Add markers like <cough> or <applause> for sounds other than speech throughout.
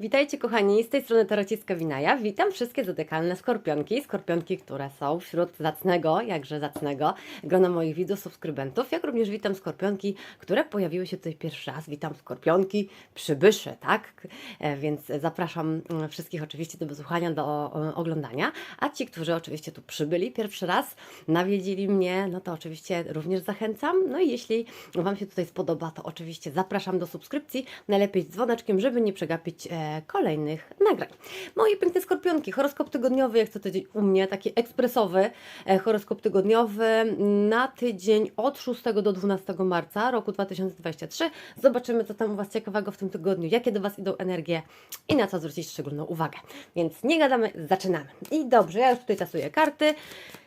Witajcie kochani, z tej strony Tarociska Winaja. Witam wszystkie zodykalne skorpionki, skorpionki, które są wśród zacnego, jakże zacnego grona moich widzów, subskrybentów, jak również witam skorpionki, które pojawiły się tutaj pierwszy raz. Witam skorpionki, przybysze, tak? E, Więc zapraszam wszystkich oczywiście do wysłuchania, do oglądania, a ci, którzy oczywiście tu przybyli pierwszy raz, nawiedzili mnie, no to oczywiście również zachęcam. No i jeśli Wam się tutaj spodoba, to oczywiście zapraszam do subskrypcji, najlepiej z dzwoneczkiem, żeby nie przegapić e, kolejnych nagrań. Moje piękne skorpionki, horoskop tygodniowy, jak co tydzień u mnie, taki ekspresowy e, horoskop tygodniowy na tydzień od 6 do 12 marca roku 2023. Zobaczymy, co tam u Was ciekawego w tym tygodniu, jakie do Was idą energie i na co zwrócić szczególną uwagę. Więc nie gadamy, zaczynamy. I dobrze, ja już tutaj tasuję karty.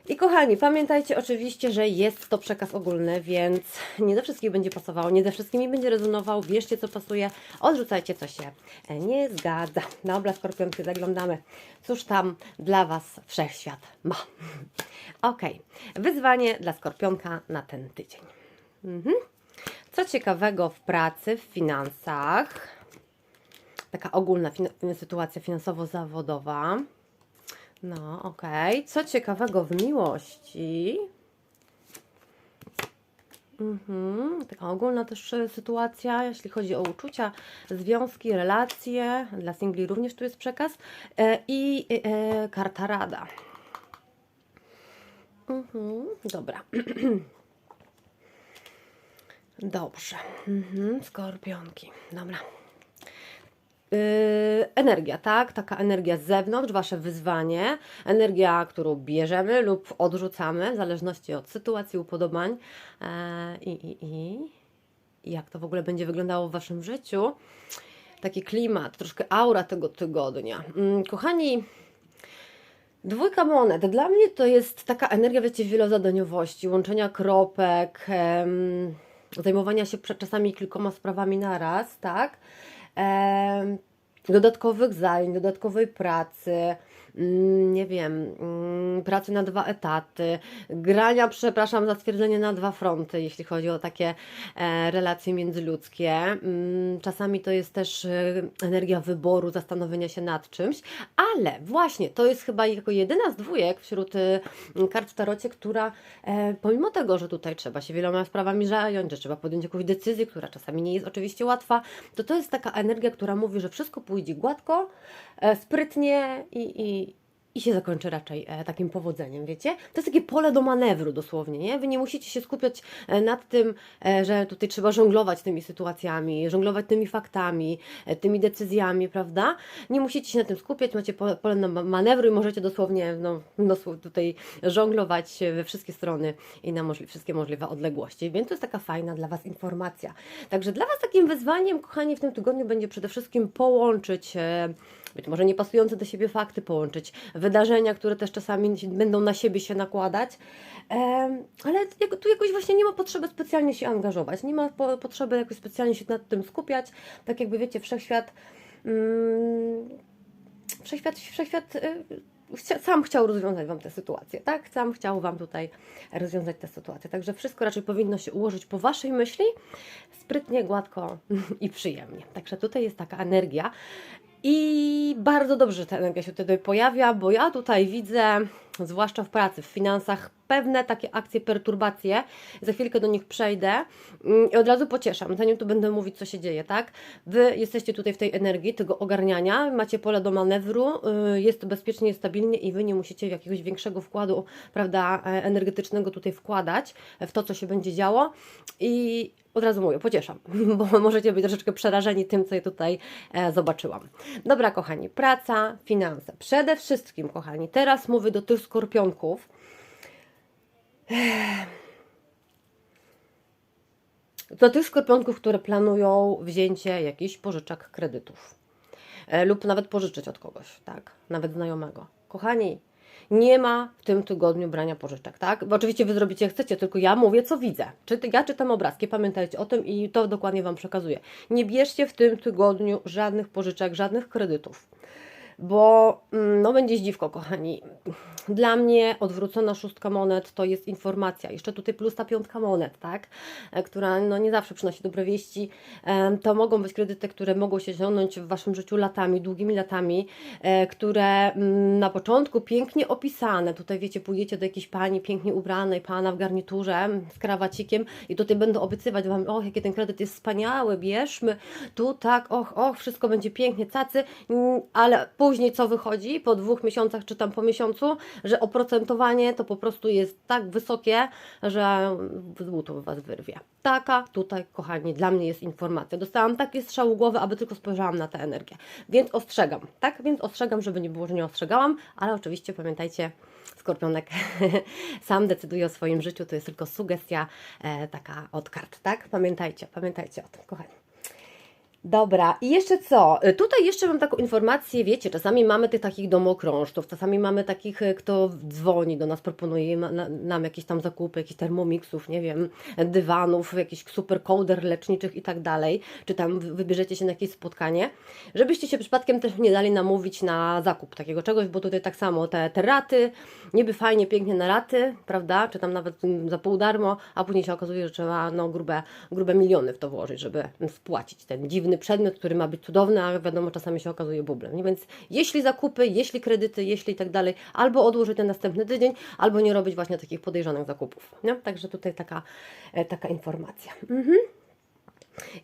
I kochani, pamiętajcie oczywiście, że jest to przekaz ogólny, więc nie do wszystkich będzie pasowało, nie ze wszystkimi będzie rezonował. Wierzcie, co pasuje, odrzucajcie, co się e, nie zgadza. Dobra, skorpionki, zaglądamy. Cóż tam dla Was wszechświat ma. Ok, wyzwanie dla skorpionka na ten tydzień. Mhm. Co ciekawego w pracy, w finansach? Taka ogólna fin- sytuacja finansowo-zawodowa. No, okej. Co ciekawego w miłości? Mhm. Taka ogólna też e, sytuacja, jeśli chodzi o uczucia, związki, relacje. Dla singli również tu jest przekaz. E, I e, karta rada. Mhm. Dobra. <clears throat> Dobrze. Mhm. Skorpionki. Dobra. Yy, energia, tak? Taka energia z zewnątrz, wasze wyzwanie, energia, którą bierzemy lub odrzucamy, w zależności od sytuacji, upodobań yy, i, i, i jak to w ogóle będzie wyglądało w waszym życiu. Taki klimat, troszkę aura tego tygodnia. Mm, kochani, Dwójka monet. Dla mnie to jest taka energia, wiecie, wielozadaniowości, łączenia kropek, em, zajmowania się czasami kilkoma sprawami na raz, tak? Em, dodatkowych zajęć, dodatkowej pracy, nie wiem, mm, pracy na dwa etaty, grania, przepraszam za stwierdzenie, na dwa fronty, jeśli chodzi o takie e, relacje międzyludzkie. Mm, Czasami to jest też e, energia wyboru, zastanowienia się nad czymś, ale właśnie to jest chyba jako jedyna z dwójek wśród e, kart w tarocie, która e, pomimo tego, że tutaj trzeba się wieloma sprawami zająć, że trzeba podjąć jakąś decyzję, która czasami nie jest oczywiście łatwa, to to jest taka energia, która mówi, że wszystko pójdzie gładko, sprytnie i, i, i się zakończy raczej e, takim powodzeniem, wiecie? To jest takie pole do manewru dosłownie, nie? Wy nie musicie się skupiać e, nad tym, e, że tutaj trzeba żonglować tymi sytuacjami, żonglować tymi faktami, tymi decyzjami, prawda? Nie musicie się na tym skupiać, macie pole, pole manewru i możecie dosłownie no, dosł- tutaj żonglować we wszystkie strony i na możli- wszystkie możliwe odległości, więc to jest taka fajna dla Was informacja. Także dla Was takim wyzwaniem, kochani, w tym tygodniu będzie przede wszystkim połączyć być może niepasujące do siebie fakty połączyć, wydarzenia, które też czasami będą na siebie się nakładać, ale tu jakoś właśnie nie ma potrzeby specjalnie się angażować, nie ma po, potrzeby jakoś specjalnie się nad tym skupiać, tak jakby wiecie, wszechświat, mm, wszechświat, wszechświat y, sam chciał rozwiązać Wam tę sytuację, tak? Sam chciał Wam tutaj rozwiązać tę sytuację, także wszystko raczej powinno się ułożyć po Waszej myśli, sprytnie, gładko <laughs> i przyjemnie. Także tutaj jest taka energia. I bardzo dobrze, że ta energia się wtedy pojawia, bo ja tutaj widzę, zwłaszcza w pracy, w finansach, pewne takie akcje, perturbacje. Za chwilkę do nich przejdę mm, i od razu pocieszam, zanim tu będę mówić, co się dzieje, tak? Wy jesteście tutaj w tej energii, tego ogarniania, macie pole do manewru, y, jest bezpiecznie, stabilnie i Wy nie musicie jakiegoś większego wkładu, prawda, e, energetycznego tutaj wkładać w to, co się będzie działo. I od razu mówię, pocieszam, <laughs> bo możecie być troszeczkę przerażeni tym, co ja tutaj e, zobaczyłam. Dobra, kochani, praca, finanse. Przede wszystkim, kochani, teraz mówię do tych skorpionków. Do tych skorpionków, które planują wzięcie jakichś pożyczek, kredytów. E, lub nawet pożyczyć od kogoś, tak? Nawet znajomego. Kochani, nie ma w tym tygodniu brania pożyczek, tak? Bo oczywiście Wy zrobicie jak chcecie, tylko ja mówię, co widzę. Czy ja czytam obrazki, pamiętajcie o tym i to dokładnie Wam przekazuję. Nie bierzcie w tym tygodniu żadnych pożyczek, żadnych kredytów, bo mm, no będzie zdziwko, kochani. Dla mnie odwrócona szóstka monet to jest informacja. Jeszcze tutaj plus ta piątka monet, tak? E, która no, nie zawsze przynosi dobre wieści. To mogą być kredyty, które mogą się ciągnąć w Waszym życiu latami, długimi latami, e, które mm, na początku pięknie opisane. Tutaj wiecie, pójdziecie do jakiejś pani pięknie ubranej, pana w garniturze mm, z krawacikiem i tutaj będą obiecywać Wam, o jakie ten kredyt jest wspaniały, bierzmy, tu tak, och, och, wszystko będzie pięknie, cacy, Mm, ale później co wychodzi po dwóch miesiącach czy tam po miesiącu, że oprocentowanie to po prostu jest tak wysokie, że złoto Was wyrwie. Taka tutaj, kochani, dla mnie jest informacja. Dostałam taki strzał w głowę, aby tylko spojrzałam na tę energię. Więc ostrzegam, tak? Więc ostrzegam, żeby nie było, że nie ostrzegałam, ale oczywiście pamiętajcie, Skorpionek <laughs> sam decyduje o swoim życiu, to jest tylko sugestia e, taka od kart, tak? Pamiętajcie, pamiętajcie o tym, kochani. Dobra, i jeszcze co? Y, Tutaj jeszcze mam taką informację, wiecie, czasami mamy tych takich domokrążców, czasami mamy takich, y, kto dzwoni do nas, proponuje nam jakieś tam zakupy, jakichś termomixów, nie wiem, dywanów, jakichś super kołder leczniczych i tak dalej, czy tam wy- wybierzecie się na jakieś spotkanie, żebyście się przypadkiem też nie dali namówić na zakup takiego czegoś, bo tutaj tak samo te, te raty, niby fajnie, pięknie na raty, prawda, czy tam nawet za pół darmo, a później się okazuje, że trzeba no, grube, grube miliony w to włożyć, żeby spłacić ten dziwny przedmiot, który ma być cudowny, a wiadomo, czasami się okazuje bublem. Więc jeśli zakupy, jeśli kredyty, jeśli i tak dalej, albo odłożyć na następny tydzień, albo nie robić właśnie takich podejrzanych zakupów. Nie? Także tutaj taka, e, taka informacja. Mhm.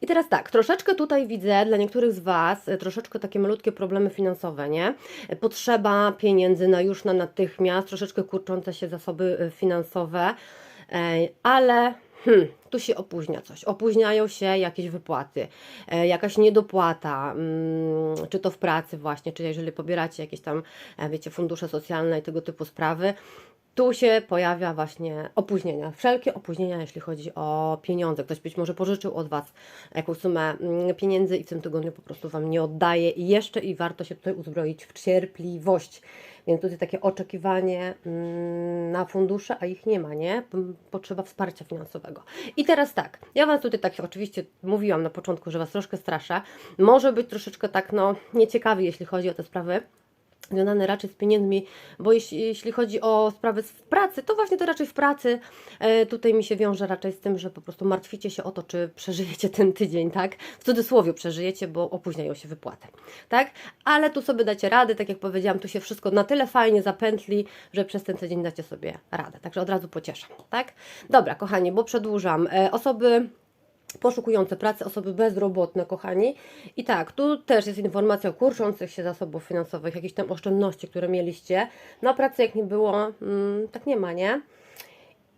I teraz tak, troszeczkę tutaj widzę dla niektórych z Was e, troszeczkę takie malutkie problemy finansowe, nie? E, Potrzeba pieniędzy na już na natychmiast, troszeczkę kurczące się zasoby finansowe, ale hmm, tu się opóźnia coś. Opóźniają się jakieś wypłaty, e, jakaś niedopłata, mm, czy to w pracy właśnie, czy jeżeli pobieracie jakieś tam, e, wiecie, fundusze socjalne i tego typu sprawy, tu się pojawia właśnie opóźnienia, wszelkie opóźnienia, jeśli chodzi o pieniądze. Ktoś być może pożyczył od Was jakąś sumę mm, pieniędzy i w tym tygodniu po prostu Wam nie oddaje i jeszcze i warto się tutaj uzbroić w cierpliwość. Więc tutaj takie oczekiwanie mm, na fundusze, a ich nie ma, nie? Potrzeba wsparcia finansowego. I teraz tak, ja Was tutaj tak oczywiście mówiłam na początku, że Was troszkę straszę. Może być troszeczkę tak, no, nieciekawi, jeśli chodzi o te sprawy związane raczej z pieniędzmi, bo jeśli, jeśli chodzi o sprawy w pracy, to właśnie to raczej w pracy e, tutaj mi się wiąże raczej z tym, że po prostu martwicie się o to, czy przeżyjecie ten tydzień, tak? W cudzysłowie przeżyjecie, bo opóźniają się wypłaty, tak? Ale tu sobie dacie radę, tak jak powiedziałam, tu się wszystko na tyle fajnie zapętli, że przez ten tydzień dacie sobie radę, także od razu pocieszam, tak? Dobra, kochani, bo przedłużam. E, osoby poszukujące pracy, osoby bezrobotne, kochani. I tak, tu też jest informacja o kurczących się zasobów finansowych, jakieś tam oszczędności, które mieliście. No, pracy jak nie było, mm, tak nie ma, nie?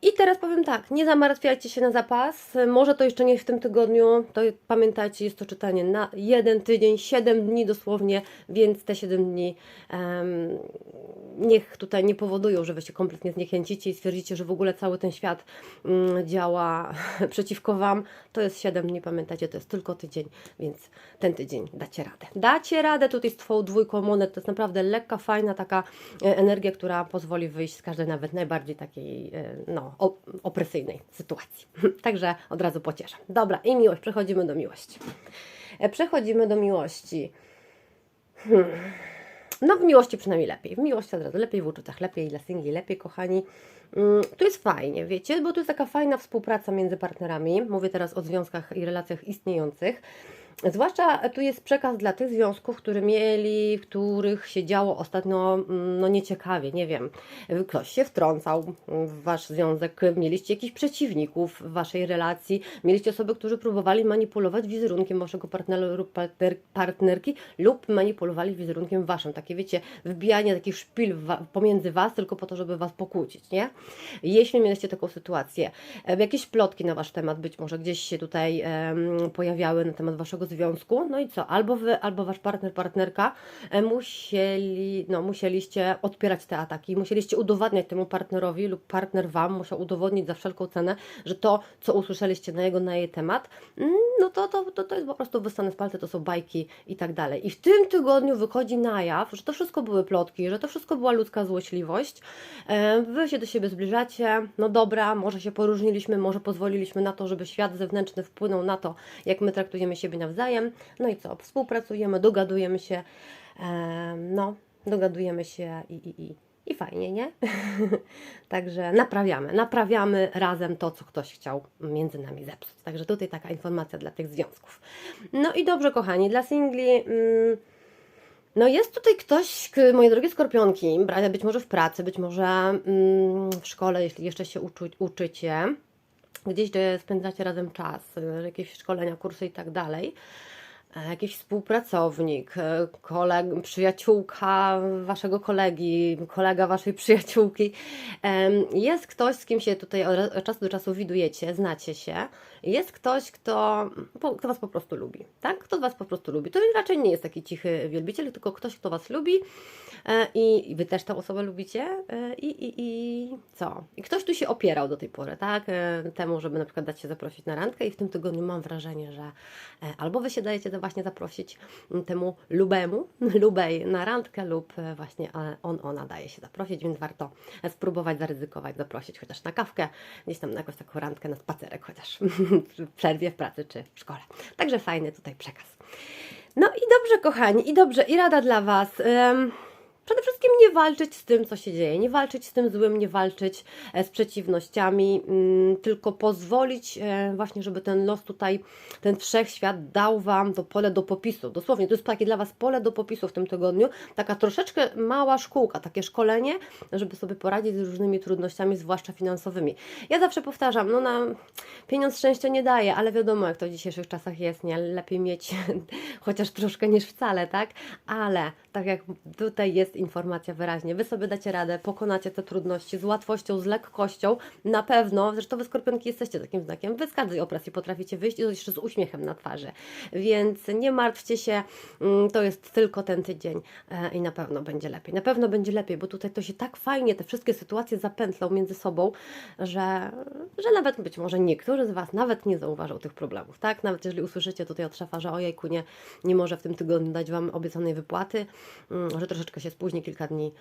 I teraz powiem tak, nie zamartwiajcie się na zapas. Może to jeszcze nie w tym tygodniu, to pamiętajcie, jest to czytanie na jeden tydzień, 7 dni dosłownie, więc te 7 dni em, niech tutaj nie powodują, że wy się kompletnie zniechęcicie i stwierdzicie, że w ogóle cały ten świat mm, działa <laughs> przeciwko wam. To jest 7 dni, pamiętajcie, to jest tylko tydzień, więc ten tydzień dacie radę. Dacie radę tutaj z Twoją dwójką monet, to jest naprawdę lekka, fajna taka e, energia, która pozwoli wyjść z każdej nawet najbardziej takiej, e, no, opresyjnej sytuacji. <laughs> Także od razu pocieszam. Dobra, i miłość, przechodzimy do miłości. E, Przechodzimy do miłości. Hmm. No w miłości przynajmniej lepiej. W miłości od razu lepiej, w uczuciach lepiej, dla singli lepiej, kochani. Mm, Tu jest fajnie, wiecie, bo tu jest taka fajna współpraca między partnerami. Mówię teraz o związkach i relacjach istniejących. Zwłaszcza tu jest przekaz dla tych związków, które mieli, w których się działo ostatnio mm, no nieciekawie, nie wiem, ktoś się wtrącał w wasz związek, mieliście jakichś przeciwników w waszej relacji, mieliście osoby, którzy próbowali manipulować wizerunkiem waszego partnera lub partner, partnerki lub manipulowali wizerunkiem waszym. Takie wiecie, wbijanie takich szpil pomiędzy was tylko po to, żeby was pokłócić, nie? Jeśli mieliście taką sytuację, e, jakieś plotki na wasz temat być może gdzieś się tutaj em, pojawiały na temat waszego związku, no i co? Albo wy, albo wasz partner, partnerka e, musieli, no musieliście odpierać te ataki, musieliście udowadniać temu partnerowi lub partner wam musiał udowodnić za wszelką cenę, że to, co usłyszeliście na jego, na jej temat, mm, no to, to, to, to jest po prostu wystane z palca, to są bajki i tak dalej. I w tym tygodniu wychodzi na jaw, że to wszystko były plotki, że to wszystko była ludzka złośliwość. E, Wy się do siebie zbliżacie, no dobra, może się poróżniliśmy, może pozwoliliśmy na to, żeby świat zewnętrzny wpłynął na to, jak my traktujemy siebie nawzajem. No i co? Współpracujemy, dogadujemy się, no, dogadujemy się i, i, i, I fajnie, nie? <laughs> Także naprawiamy, naprawiamy razem to, co ktoś chciał między nami zepsuć. Także tutaj taka informacja dla tych związków. No i dobrze, kochani, dla singli. Mm, no jest tutaj ktoś, moje drogie skorpionki, być może w pracy, być może mm, w szkole, jeśli jeszcze się uczu, uczycie, gdzieś gdzie spędzacie razem czas, y, jakieś szkolenia, kursy i tak dalej. E, Jakiś współpracownik, e, koleg, przyjaciółka waszego kolegi, kolega waszej <laughs> przyjaciółki. Jest ktoś, z kim się tutaj od czasu do czasu widujecie, znacie się. Jest ktoś, kto, kto was po prostu lubi, tak? Kto was po prostu lubi. To raczej nie jest taki cichy wielbiciel, tylko ktoś, kto was lubi e, i, wy też tę osobę lubicie e, i, i, i co? I ktoś tu się opierał do tej pory, tak? E, Temu, żeby na przykład dać się zaprosić na randkę i w tym tygodniu mam wrażenie, że albo wy się dajecie to właśnie zaprosić temu lubemu, <laughs> lubej na randkę lub właśnie on, ona daje się zaprosić, więc warto spróbować, zaryzykować, zaprosić chociaż na kawkę, gdzieś tam na jakąś taką randkę, na spacerek chociaż <laughs> w przerwie w pracy czy w szkole. Także fajny tutaj przekaz. No i dobrze, kochani, i dobrze, i rada dla Was. Przede wszystkim nie walczyć z tym, co się dzieje, nie walczyć z tym złym, nie walczyć e, z przeciwnościami, mm, tylko pozwolić e, właśnie, żeby ten los tutaj, ten wszechświat dał Wam to pole do popisu. Dosłownie, to jest takie dla Was pole do popisu w tym tygodniu, taka troszeczkę mała szkółka, takie szkolenie, żeby sobie poradzić z różnymi trudnościami, zwłaszcza finansowymi. Ja zawsze powtarzam, no na pieniądz szczęścia nie daje, ale wiadomo, jak to w dzisiejszych czasach jest, nie? Lepiej mieć <laughs> chociaż troszkę niż wcale, tak? Ale tak jak tutaj jest informacja wyraźnie, wy sobie dacie radę, pokonacie te trudności z łatwością, z lekkością, na pewno, zresztą wy skorpionki jesteście takim znakiem, wy z każdej opresji potraficie wyjść i to jeszcze z uśmiechem na twarzy, więc nie martwcie się, mm, to jest tylko ten tydzień e, i na pewno będzie lepiej, na pewno będzie lepiej, bo tutaj to się tak fajnie, te wszystkie sytuacje zapętlą między sobą, że, że nawet być może niektórzy z Was nawet nie zauważą tych problemów, tak? Nawet jeżeli usłyszycie tutaj od szefa, że ojejku, nie, nie może w tym tygodniu dać Wam obiecanej wypłaty, mm, że troszeczkę się spóźni kilka dni,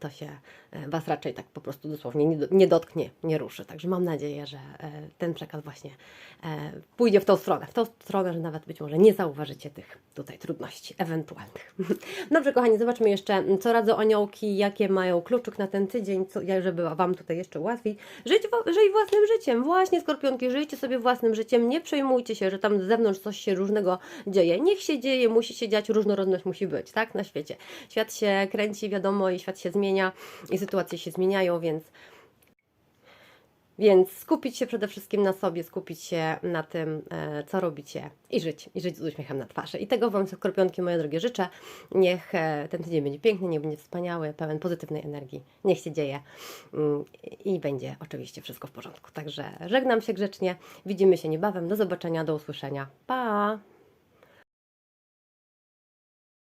to się e, Was raczej tak po prostu dosłownie nie, do- nie dotknie, nie ruszy. Także mam nadzieję, że e, ten przekaz właśnie e, pójdzie w tą stronę, w tą stronę, że nawet być może nie zauważycie tych tutaj trudności ewentualnych. <laughs> Dobrze, kochani, zobaczmy jeszcze, mm, co radzą aniołki, jakie mają kluczyk na ten tydzień, co, żeby Wam tutaj jeszcze łatwiej żyć, własnym życiem. Właśnie, skorpionki, żyjcie sobie własnym życiem, nie przejmujcie się, że tam z zewnątrz coś się różnego dzieje. Niech się dzieje, musi się dziać, różnorodność musi być, tak, na świecie. Świat się kręci, wiadomo, i świat się zmienia, i sytuacje się zmieniają, więc więc skupić się przede wszystkim na sobie, skupić się na tym, e, co robicie i żyć, i żyć z uśmiechem na twarzy. I tego Wam, skorpionki, moje drogie, życzę. Niech e, ten tydzień będzie piękny, niech będzie wspaniały, pełen pozytywnej energii. Niech się dzieje mm, i będzie oczywiście wszystko w porządku. Także żegnam się grzecznie, widzimy się niebawem, do zobaczenia, do usłyszenia. Pa!